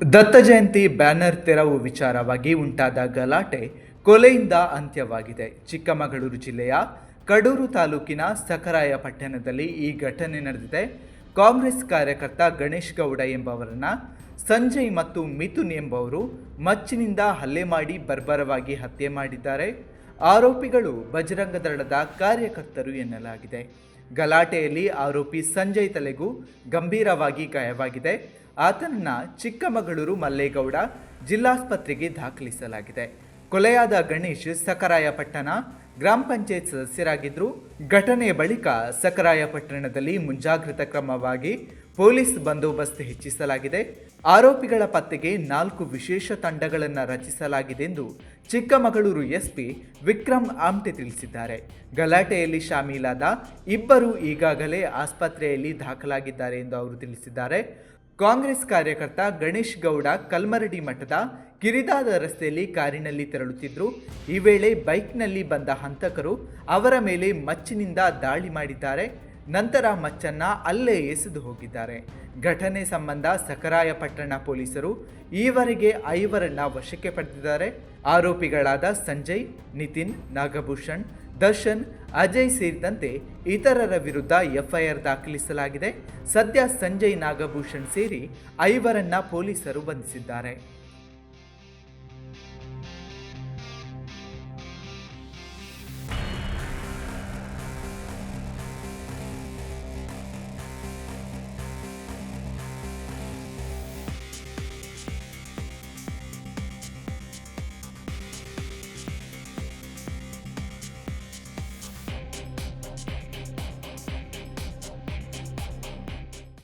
Datta Jayanti banner ತೆರವು ವಿಚಾರವಾಗಿ ಉಂಟಾದ ಗಲಾಟೆ ಕೊಲೆಯಿಂದ ಅಂತ್ಯವಾಗಿದೆ. ಚಿಕ್ಕಮಗಳೂರು ಜಿಲ್ಲೆಯ ಕಡೂರು ತಾಲೂಕಿನ ಸಕರಾಯ ಪಟ್ಟಣದಲ್ಲಿ ಈ ಘಟನೆ ನಡೆದಿದೆ. ಕಾಂಗ್ರೆಸ್ ಕಾರ್ಯಕರ್ತ ಗಣೇಶ್ ಗೌಡ ಎಂಬವರನ್ನ ಸಂಜಯ್ ಮತ್ತು ಮಿಥುನ್ ಎಂಬವರು ಮಚ್ಚಿನಿಂದ ಹಲ್ಲೆ ಮಾಡಿ ಬರ್ಬರವಾಗಿ ಹತ್ಯೆ ಮಾಡಿದ್ದಾರೆ. ಆರೋಪಿಗಳು ಬಜರಂಗ ದಳದ ಕಾರ್ಯಕರ್ತರು ಎನ್ನಲಾಗಿದೆ. ಗಲಾಟೆಯಲ್ಲಿ ಆರೋಪಿ ಸಂಜಯ್ ತಲೆಗೂ ಗಂಭೀರವಾಗಿ ಗಾಯವಾಗಿದೆ. ಆತನನ್ನ ಚಿಕ್ಕಮಗಳೂರು ಮಲ್ಲೇಗೌಡ ಜಿಲ್ಲಾಸ್ಪತ್ರೆಗೆ ದಾಖಲಿಸಲಾಗಿದೆ. ಕೊಲೆಯಾದ ಗಣೇಶ್ ಸಕರಾಯಪಟ್ಟಣ ಗ್ರಾಮ ಪಂಚಾಯತ್ ಸದಸ್ಯರಾಗಿದ್ದರು ಘಟನೆಯ ಬಳಿಕ ಸಕರಾಯಪಟ್ಟಣದಲ್ಲಿ ಮುಂಜಾಗ್ರತಾ ಕ್ರಮವಾಗಿ ಪೊಲೀಸ್ ಬಂದೋಬಸ್ತ್ ಹೆಚ್ಚಿಸಲಾಗಿದೆ. ಆರೋಪಿಗಳ ಪತ್ತೆಗೆ ನಾಲ್ಕು ವಿಶೇಷ ತಂಡಗಳನ್ನು ರಚಿಸಲಾಗಿದೆ ಎಂದು ಚಿಕ್ಕಮಗಳೂರು ಎಸ್ಪಿ ವಿಕ್ರಮ್ ಆಮ್ಟೆ ತಿಳಿಸಿದ್ದಾರೆ. ಗಲಾಟೆಯಲ್ಲಿ ಶಾಮೀಲಾದ ಇಬ್ಬರು ಈಗಾಗಲೇ ಆಸ್ಪತ್ರೆಯಲ್ಲಿ ದಾಖಲಾಗಿದ್ದಾರೆ ಎಂದು ಅವರು ತಿಳಿಸಿದ್ದಾರೆ. ಕಾಂಗ್ರೆಸ್ ಕಾರ್ಯಕರ್ತ ಗಣೇಶ್ ಗೌಡ ಕಲ್ಮರಡಿ ಮಠದ ಕಿರಿದಾದ ರಸ್ತೆಯಲ್ಲಿ ಕಾರಿನಲ್ಲಿ ತೆರಳುತ್ತಿದ್ದರು ಈ ವೇಳೆ ಬೈಕ್ನಲ್ಲಿ ಬಂದ ಹಂತಕರು ಅವರ ಮೇಲೆ ಮಚ್ಚಿನಿಂದ ದಾಳಿ ಮಾಡಿದ್ದಾರೆ. ನಂತರ ಮಚ್ಚನ್ನ ಅಲ್ಲೇ ಎಸೆದು ಹೋಗಿದ್ದಾರೆ. ಘಟನೆ ಸಂಬಂಧ ಸಕರಾಯಪಟ್ಟಣ ಪೊಲೀಸರು ಈವರೆಗೆ ಐವರನ್ನ ವಶಕ್ಕೆ ಪಡೆದಿದ್ದಾರೆ. ಆರೋಪಿಗಳಾದ ಸಂಜಯ್, ನಿತಿನ್, ನಾಗಭೂಷಣ್, ದರ್ಶನ್, ಅಜಯ್ ಸೇರಿದಂತೆ ಇತರರ ವಿರುದ್ಧ ಎಫ್ಐಆರ್ ದಾಖಲಿಸಲಾಗಿದೆ. ಸದ್ಯ ಸಂಜಯ್, ನಾಗಭೂಷಣ್ ಸೇರಿ ಐವರನ್ನ ಪೊಲೀಸರು ಬಂಧಿಸಿದ್ದಾರೆ.